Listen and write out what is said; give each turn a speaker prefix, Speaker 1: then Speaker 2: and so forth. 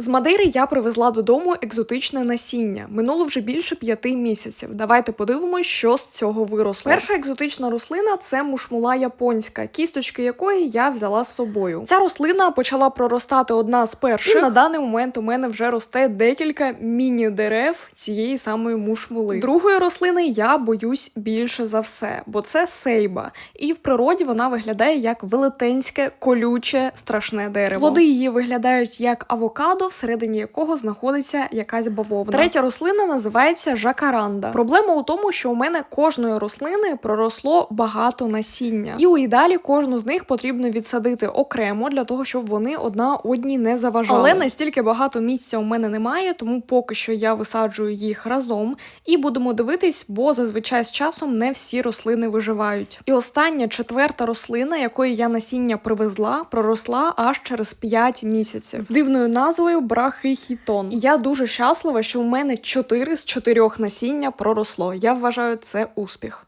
Speaker 1: З Мадейри я привезла додому екзотичне насіння. Минуло вже більше п'яти місяців. Давайте подивимось, що з цього виросло. Перша екзотична рослина це мушмула японська, кісточки якої я взяла з собою. Ця рослина почала проростати одна з перших. І на даний момент у мене вже росте декілька міні-дерев цієї самої мушмули. Другої рослини я боюсь більше за все, бо це сейба. І в природі вона виглядає як велетенське, колюче, страшне дерево. Плоди її виглядають як авокадо, всередині якого знаходиться якась бавовна. Третя рослина називається жакаранда. Проблема у тому, що у мене кожної рослини проросло багато насіння, і у ідеалі кожну з них потрібно відсадити окремо для того, щоб вони одна одній не заважали. Але настільки багато місця у мене немає, тому поки що я висаджую їх разом і будемо дивитись, бо зазвичай з часом не всі рослини виживають. І остання четверта рослина, якої я насіння привезла, проросла аж через 5 місяців з дивною назвою брахихітон. І я дуже щаслива, що в мене 4 з 4 насіння проросло. Я вважаю це успіх.